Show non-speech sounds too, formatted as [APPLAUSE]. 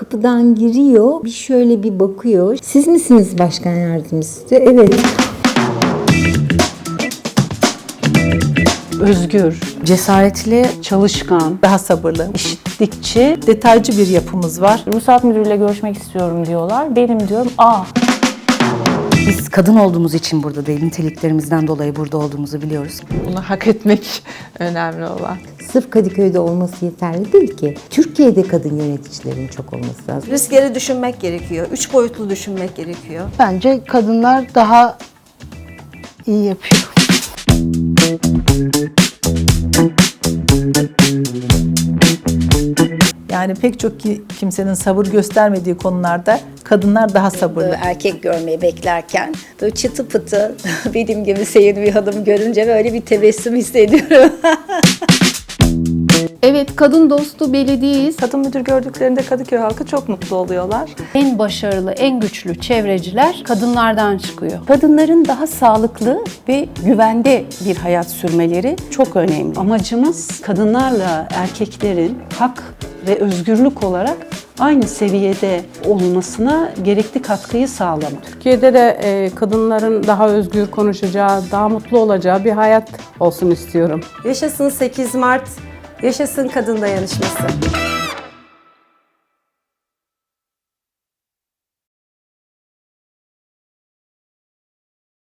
Kapıdan giriyor, bir şöyle bir bakıyor. Siz misiniz başkan yardımcısı? diyor. Evet. özgür, Cesaretli, çalışkan, daha sabırlı, işittikçi, detaycı bir yapımız var. Ruhsat müdürüyle görüşmek istiyorum diyorlar. Benim diyorum aa biz kadın olduğumuz için burada değil, niteliklerimizden dolayı burada olduğumuzu biliyoruz. Bunu hak etmek önemli olan. Sırf Kadıköy'de olması yeterli değil ki. Türkiye'de kadın yöneticilerin çok olması lazım. Riskleri düşünmek gerekiyor. Üç boyutlu düşünmek gerekiyor. Bence kadınlar daha iyi yapıyor. Yani pek çok ki, kimsenin sabır göstermediği konularda kadınlar daha sabırlı. erkek görmeyi beklerken böyle çıtı pıtı [LAUGHS] benim gibi seyir bir hanım görünce böyle bir tebessüm hissediyorum. [LAUGHS] Evet, kadın dostu belediyeyiz. kadın müdür gördüklerinde Kadıköy halkı çok mutlu oluyorlar. En başarılı, en güçlü çevreciler kadınlardan çıkıyor. Kadınların daha sağlıklı ve güvende bir hayat sürmeleri çok önemli. amacımız kadınlarla erkeklerin hak ve özgürlük olarak aynı seviyede olmasına gerekli katkıyı sağlamak. Türkiye'de de e, kadınların daha özgür konuşacağı, daha mutlu olacağı bir hayat olsun istiyorum. Yaşasın 8 Mart, yaşasın kadın dayanışması.